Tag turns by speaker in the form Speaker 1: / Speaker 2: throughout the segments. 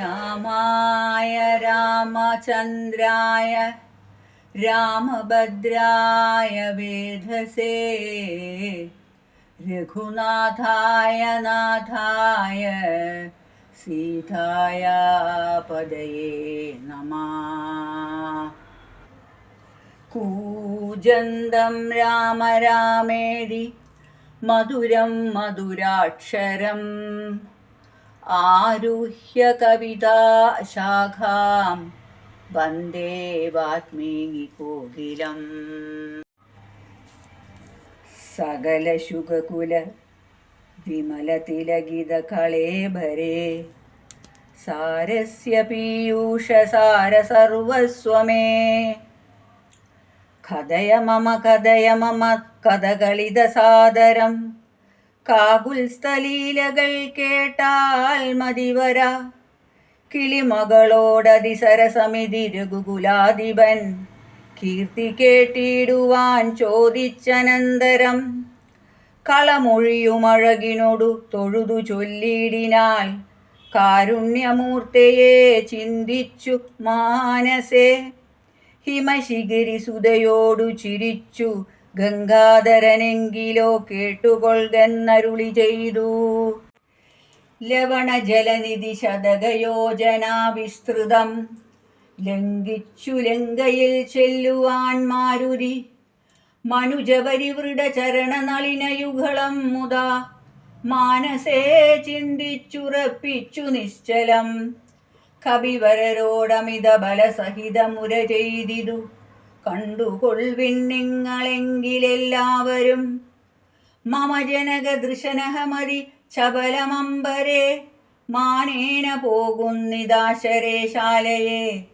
Speaker 1: രാമായ രാമചന്ദ്രായ രാമഭദ്രായ വേധസേ രഘുനാഥായ നാഥായ സീതായ പദയേ നമ. കൂജന്തം രാമ രാമേരി മധുരം മധുരാക്ഷരം ആരുഹ്യ കവിതാശാഖാം വന്ദേ വാത്മീകികോകിലം സകലശുഖകുല വിമലതിലകിതകളേഭരേ സാരസ്യ പീയൂഷസാരസർവസ്വമേ കഥയ മമ കഥയ മമ കഥകളിതസാദരം കാകുൽസ്ഥലീലകൾ കേട്ടാൽ മതിവര കിളിമകളോടതിസരസമിതി രഘുകുലാധിപൻ. കീർത്തി കേട്ടിടുവാൻ ചോദിച്ചനന്തരം. കളമൊഴിയുമഴകിനോടു തൊഴുതു ചൊല്ലിയിടിനാൽ കാരുണ്യമൂർത്തയെ ചിന്തിച്ചു മാനസേ. ഹിമശിഖിരി സുതയോടു ചിരിച്ചു ഗംഗാധരനെങ്കിലോ കേട്ടുകൊൾകെന്നരുളി ചെയ്തു. ലവണജലനിധി ശതകയോജനാ വിസ്തൃതം ലംഘിച്ചു ലങ്കയിൽ ചെല്ലുവാൻ മാരുതി മനുജപരിവൃഢ ചരണനളിനയുഗളം മുതാ മാനസേ ചിന്തിച്ചുറപ്പിച്ചു നിശ്ചലം. കവിവരരോടമിത ബലസഹിതമുര ചെയ്തിതു. കണ്ടുകൊൾവിൻ നിങ്ങളെങ്കിലെല്ലാവരും. മമജനക ദൃശനഹമതി ചപലമമ്പരെ മാനേന പോകുന്നിതാശരേശാലയെ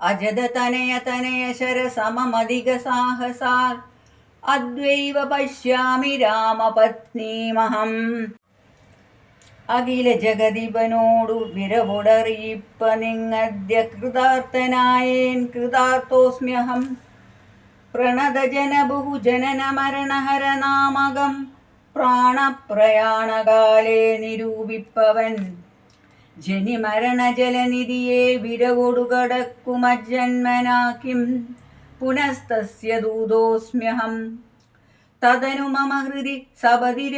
Speaker 1: അജത തനയ തനയ ശരസമധിക സാഹസാൽ അദ്വൈവ പശ്യാമി രാമപത്നീമഹം. അഖില ജഗതിപനോടു വിരവുടറിയിപ്പ നിങ്ങദ്യ കൃതാർത്ഥനായേൻ കൃതാർത്ഥോസ്മ്യഹം. പ്രണതജന ബഹുജനന മരണഹരനാമകം പ്രാണപ്രയാണകാലേ നിരൂപിപ്പവൻ. ജനിമരണജലനിധിയെ വിരവൊടുകടക്കുമജന്മനാക്കിം പുനസ്തസ്യ ദൂതോസ്മ്യഹം. തതനു മമ ഹൃദി സപതി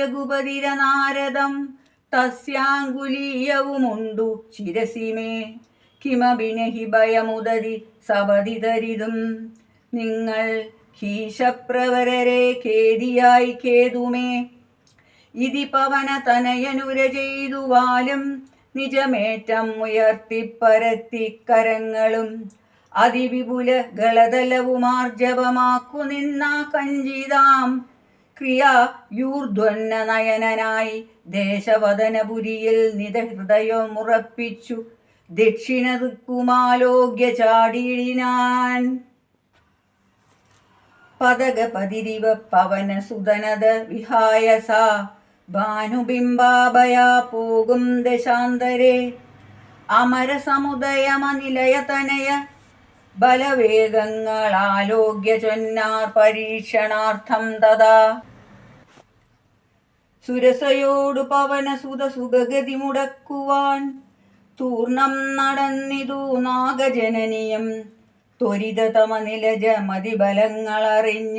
Speaker 1: തസ്യാങ്കുലീയവുമുണ്ടു ചിരസിമേ കിമഭിനഹി ഭയമുദതി സപതി തരിതും. നിങ്ങൾ ഹീശപ്രവരരെ ഖേദിയായി ഖേതുമേ ഇതി പവന തനയനുര ചെയ്തുവാലും നിജമേറ്റം ഉയർത്തിപ്പരത്തി കരങ്ങളും. അതിവിപുല ഗളതലവുമാർജവമാക്കു നിന്ന കഞ്ചിതാം. ക്രിയാ യൂർധ്വന്ന നയനനായി ദേശവദനപുരിയിൽ നിതഹൃദയമുറപ്പിച്ചു ദക്ഷിണ ദിക്കുമാലോഗ്യ ചാടിയിടിനാൻ പതകപതിരിവ പവന സുതനത വിഹായ സാ ഭാനുബിംബാഭയാ പോകും ദശാന്തരേ. അമരസമുദയമനിലയതനയ. ബലവേഗങ്ങളാലോക്യ ചൊന്നാർ പരീക്ഷണാർത്ഥം തഥാ. സുരസയോടു പവന സുത സുഖഗതി മുടക്കുവാൻ തൂർണം നടന്നിതു നാഗജനനിയം. ത്വരിതതമനിലജ മതിബലങ്ങളറിഞ്ഞ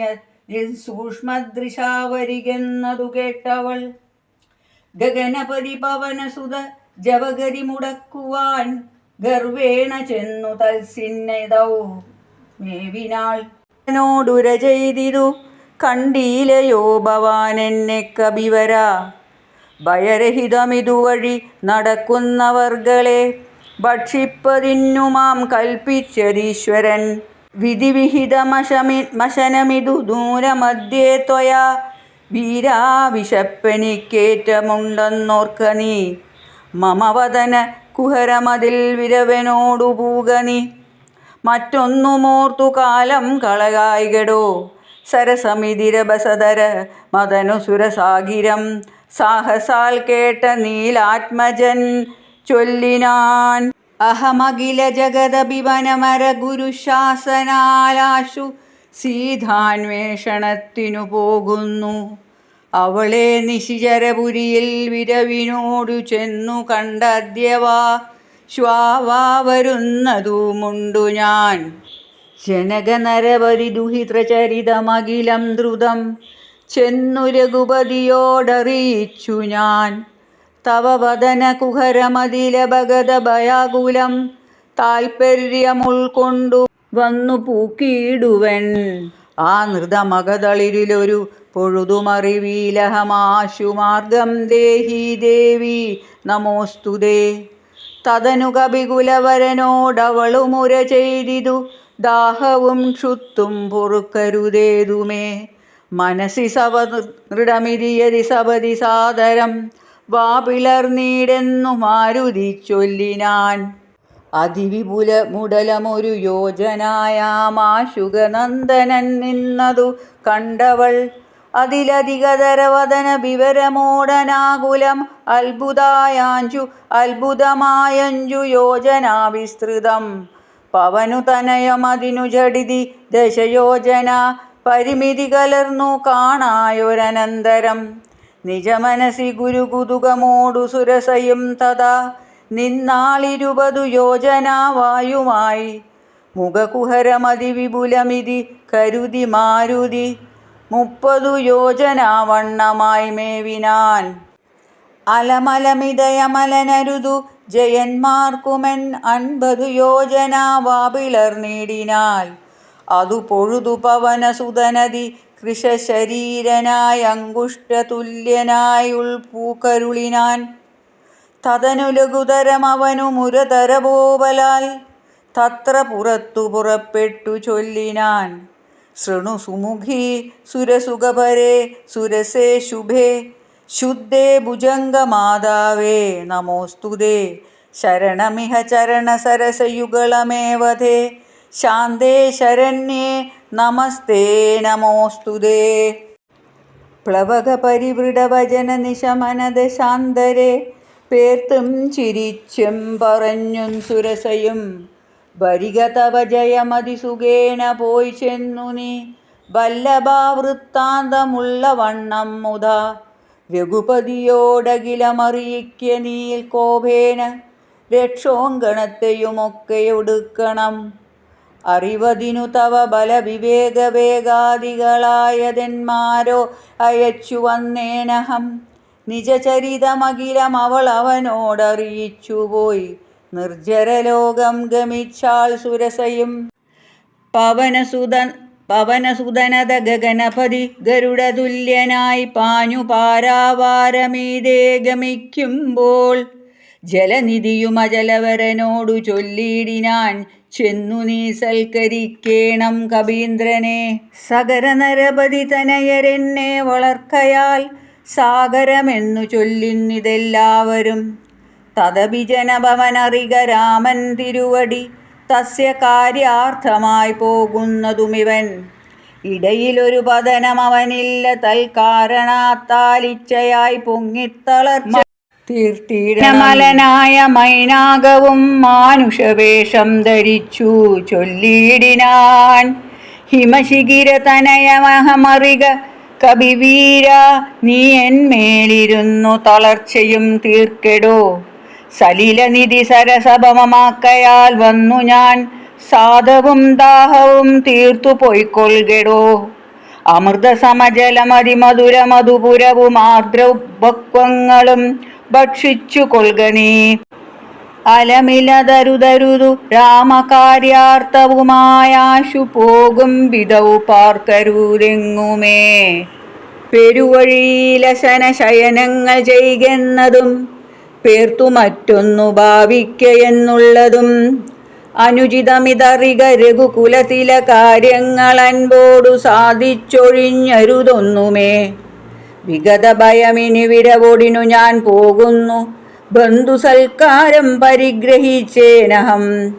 Speaker 1: സൂക്ഷ്മദൃശാവരികെന്നതു കേട്ടവൾ. ഗഗനപതി പവനസുത ജവഗതി മുടക്കുവാൻ ഗർവേണ ചെന്നു തൽസിന്നതൗ മേവിനാൾ നോടുര ചെയ്തിതു കണ്ടീലയോ ഭവാൻ എന്നെ കവിവരാ ഭയരഹിതമിതുവഴി നടക്കുന്നവർകളെ ഭക്ഷിപ്പതിന്നുമാം കൽപ്പിച്ചതീശ്വരൻ. വിധിവിഹിതമശമി മശനമിതു ദൂരമധ്യേ ത്വയാ. വീരാ വിശപ്പനിക്കേറ്റമുണ്ടെന്നോർക്ക നീ. മമവദന കുഹരമതിൽ വിരവനോടു പൂക നീ. മറ്റൊന്നുമോർത്തു കാലം കളകായികടോ? സരസമിതിരബസതര മദനുസുരസാഗിരം സാഹസാൽ കേട്ട നീലാത്മജൻ ചൊല്ലിനാൻ. അഹമഖില ജഗദഭിവനമര ഗുരുശാസനാലാശു സീതാന്വേഷണത്തിനു പോകുന്നു. അവളെ നിശിചരപുരിയിൽ വിരവിനോടു ചെന്നു കണ്ടദ്യവാ. ശ്വാവാ വരുന്നതുമുണ്ടു ഞാൻ. ജനകനരപരി ദുഹിതചരിതമഖിലം ദ്രുതം ചെന്നു രഘുപതിയോടറിയിച്ചു ഞാൻ. തവ വദന കുഹരമതില ഭഗത ഭയാകുലം താൽപ്പര്യമുൾക്കൊണ്ടു വന്നു പൂക്കിയിടുവൻ. ആ നൃതമകതളിരിലൊരു പൊഴുതുമറിവീലഹമാശു മാർഗം ദേഹി ദേവി നമോസ്തുതേ. തതനു കപികുലവരനോടവളുമുര ചെയ്തിതു ദാഹവും ക്ഷുത്തും പൊറുക്കരുതേതുമേ. മനസ്സി സവ ദൃഢമിതിയതി സപതി സാദരം വാ പിളർന്നീടെന്നു മാരുതി ചൊല്ലിനാൻ അതിവിപുല മുടലമൊരു യോജനായാമാശുഗനന്ദനൻ നിന്നതു കണ്ടവൾ. അതിലധികതരവതന വിവരമോടനാകുലം അത്ഭുതായാഞ്ചു അത്ഭുതമായഞ്ചു യോജനാ പവനു തനയമതിനു ജഡിതി ദശയോജന പരിമിതി കലർന്നു കാണായൊരനന്തരം. നിജമനസി ഗുരുകുതുകമോടു സുരസയും തഥാ നിന്നാളിരുപതു യോജന വായുമായി. മുഖകുഹരമതി വിപുലമിതി കരുതി മാരുതി മുപ്പതു യോജന വണ്ണമായി മേവിനാൻ. അലമലമിതയമലനരുതു ജയന്മാർക്കുമെൻ അൻപതു യോജന വാപിളർ നേടിനാൽ അതു പൊഴുതു പവനസുതനതി കൃഷശരീരനായ അങ്കുഷ്ടതുല്യനായ ഉൾപൂക്കരുളിനാൻ. തതനു ലഘുതരമവനു മുരതരബോബലാൽ തത്ര പുറത്തു പുറപ്പെട്ടു ചൊല്ലിനാൻ. ശൃണു സുമുഖി സുരസുഖപരേ സുരസേ ശുഭേ ശുദ്ധേ ഭുജംഗമാതാവേ നമോസ്തുതേ ശരണമിഹ ചരണസരസയുഗളമേവധേ ശാന്തേ ശരണ്യേ നമസ്തേ നമോസ്തുതേ പ്ലവകപരിവൃഢഭജന നിശമനത ശാന്തരെ. പേർത്തും ചിരിച്ചും പറഞ്ഞും സുരസയും. വരിക തവ ജയമതിസുഖേന പോയി ചെന്നു നീ. വല്ലഭാവൃത്താന്തമുള്ള വണ്ണം മുത. രഘുപതിയോടകിലമറിയിക്ക നീൽ കോപേന രക്ഷോങ്കണത്തെയുമൊക്കെ ഒടുക്കണം അറിവതിനു തവ ബലവിവേകവേഗാദികളായതെന്മാരോ അയച്ചു വന്നേനഹം. നിജചരിതമകിലം അവൾ അവനോടറിയിച്ചുപോയി നിർജരലോകം ഗമിച്ചാൾ സുരസയും. പവനസുതൻ പവനസുതനത ഗഗനപതി ഗരുഡതുല്യനായി പാഞ്ഞു പാരാവാരമീതേ ഗമിക്കുമ്പോൾ ജലനിധിയുമജലവരനോടു ചൊല്ലിയിടിനാൻ ചെന്നു നീ സൽക്കരിക്കേണം കവീന്ദ്രനെ സകരനരപതി തനയരെന്നെ വളർക്കയാൽ സാഗരമെന്നു ചൊല്ലുന്നിതെല്ലാവരും. തദഭിജനഭവനറിക രാമൻ തിരുവടി തസ്യ കാര്യാർത്ഥമായി പോകുന്നതുമിവൻ. ഇടയിലൊരു പതനം അവനില്ല തൽക്കാരണാത്താലിച്ചയായി പൊങ്ങിത്തളർച്ച തീർത്തീടമലനായ മൈനാകവും മാനുഷവേഷം ധരിച്ചു ചൊല്ലിയിടിനാൻ. ഹിമശിഖിര തനയമഹമറിക കവിവീര നീ എന്മേലിരുന്നു തളർച്ചയും തീർക്കെടോ. സലിലനിധി സരസഭമമാക്കയാൽ വന്നു ഞാൻ. സാധവും ദാഹവും തീർത്തു പൊയ്ക്കൊൾകെടോ അമൃതസമജലമതിമധുര മധുപുരവും ആർദ്രപക്വങ്ങളും ഭക്ഷിച്ചു കൊൾക നീ. അലമിലതരുതരുതു രാമകാര്യാർത്ഥവുമായാശു പോകും വിധവു പാർക്കരുതെങ്ങുമേ. പെരുവഴിയിലശന ശയനങ്ങൾ ചെയ്യുന്നതും പേർത്തു മറ്റൊന്നു ഭാവിക്കയെന്നുള്ളതും അനുചിതമിതറിക രഘുകുലത്തില കാര്യങ്ങൾ അൻപോടു സാധിച്ചൊഴിഞ്ഞരുതൊന്നുമേ. വിഗത ഭയമിനി വിരവോടിനു ഞാൻ പോകുന്നു. ബന്ധുസൽക്കാരം പരിഗ്രഹിച്ചേനഹം.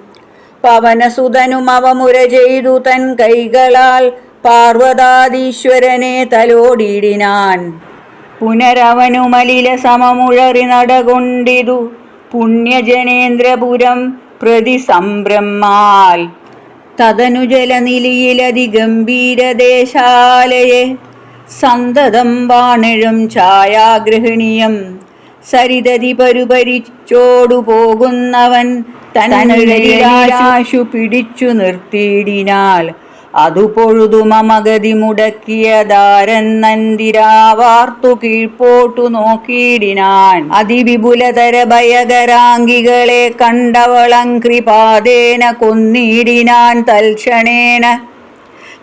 Speaker 1: പവനസുതനും അവമുര ചെയ്തു തൻ കൈകളാൽ പാർവതാദീശ്വരനെ തലോടിയിടിനാൻ. പുനരവനുമലില സമമുഴറി നടകൊണ്ടിതു പുണ്യജനേന്ദ്രപുരം പ്രതി സംബ്രഹ്മാൽ. തതനു ജലനിലിയിലതി ഗംഭീരദേശാലയെ സന്തതം വാണിഴും ഛായാഗ്രഹണീയം. സരിതതി പരുപരിച്ചോടുപോകുന്നവൻ പിടിച്ചു നിർത്തിയിടിനാൽ. അതു പൊഴുതു മമഗതി മുടക്കിയതാരെന്നന്തിരാവാർത്തു കീഴ്പോട്ടു നോക്കിയിടിനാൻ. അതിവിപുലതര ഭയകരാംഗികളെ കണ്ടവളം കൃപാദേന കൊന്നിടിനാൻ തൽക്ഷണേന.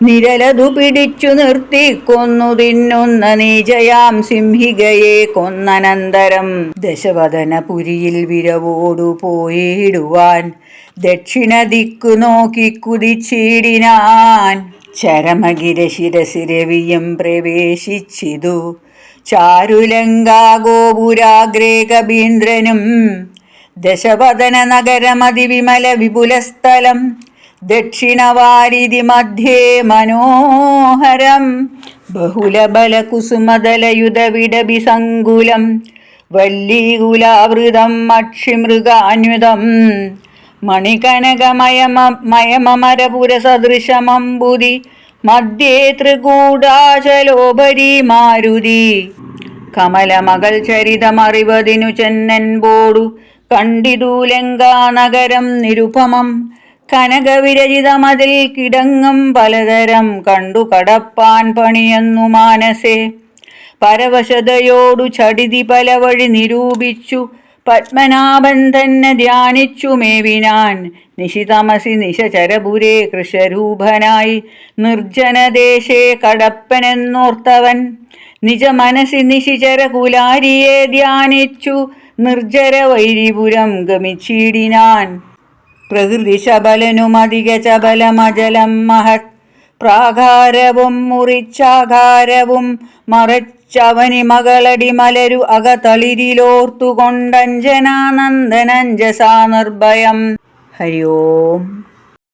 Speaker 1: നിരലതു പിടിച്ചു നിർത്തി കൊന്നു തിന്നുന്ന നീചയാം സിംഹികയെ കൊന്നനന്തരം. ദശവദന പുരിയിൽ വിരവോടു പോയിടുവാൻ ദക്ഷിണ ദിക്കു നോക്കി കുതിച്ചിടിനാൻ ചരമഗിരശിരസിരവിയും പ്രവേശിച്ചിതു. ചാരുലങ്കാഗോപുരാഗ്രേ കബീന്ദ്രനും ദശവദന നഗരമതിവിമല വിപുലസ്ഥലം ദക്ഷിണവാരിധി മധ്യേ മനോഹരം ബഹുലബലകുസുമദലയുധവിടബിസങ്കുലം വല്ലീകുലാവൃതം അക്ഷിമൃഗാന്യുതം മണികനകമയമ മയമമരപുരസദൃശമമ്പുതി മധ്യേ ത്രികൂടാചലോപരി മാരുതി കമലമകൾ ചരിതമറിവതിനു ചെന്നൻപോടു കണ്ടിതു ലങ്കാനഗരം നിരുപമം. കനകവിരചിതമതിൽ കിടങ്ങും പലതരം കണ്ടു കടപ്പാൻ പണിയെന്നു മാനസേ. പരവശതയോടു ചടിതി പല വഴി നിരൂപിച്ചു പത്മനാഭൻ തന്നെ ധ്യാനിച്ചു മേവിനാൻ. നിശിതമസി നിശചരപുരേ കൃഷരൂപനായി. നിർജനദേശേ കടപ്പനെന്നോർത്തവൻ. നിജ മനസ്സി നിശിചര കുലാരിയെ ധ്യാനിച്ചു. നിർജര വൈരിപുരം ഗമിച്ചിടിനാൻ. പ്രകൃതി ശബലനുമധിക ചബലമജലം മഹത് പ്രാകാരവും മുറിച്ചാകാരവും മറച്ചവനി മകളടി മലരു അകതളിരിലോർത്തുകൊണ്ടഞ്ജനാനന്ദനഞ്ജസാ നിർഭയം. ഹരി ഓം